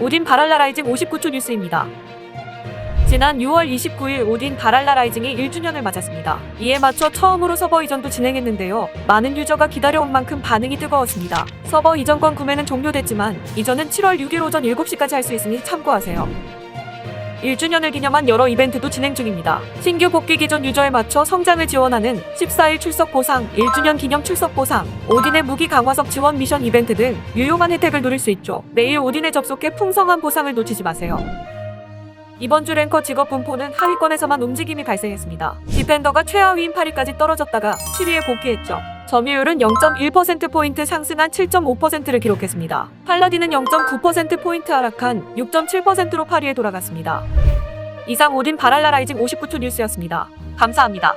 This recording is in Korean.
오딘 바랄라 라이징 59초 뉴스입니다. 지난 6월 29일 오딘 바랄라 라이징이 1주년을 맞았습니다. 이에 맞춰 처음으로 서버 이전도 진행했는데요. 많은 유저가 기다려온 만큼 반응이 뜨거웠습니다. 서버 이전권 구매는 종료됐지만 이전은 7월 6일 오전 7시까지 할 수 있으니 참고하세요. 1주년을 기념한 여러 이벤트도 진행 중입니다. 신규 복귀 기존 유저에 맞춰 성장을 지원하는 14일 출석 보상, 1주년 기념 출석 보상, 오딘의 무기 강화석 지원 미션 이벤트 등 유용한 혜택을 누릴 수 있죠. 내일 오딘에 접속해 풍성한 보상을 놓치지 마세요. 이번 주 랭커 직업 분포는 하위권에서만 움직임이 발생했습니다. 디펜더가 최하위인 8위까지 떨어졌다가 7위에 복귀했죠. 점유율은 0.1%포인트 상승한 7.5%를 기록했습니다. 팔라딘은 0.9%포인트 하락한 6.7%로 8위에 돌아갔습니다. 이상 오딘 바랄라 라이징 59초 뉴스였습니다. 감사합니다.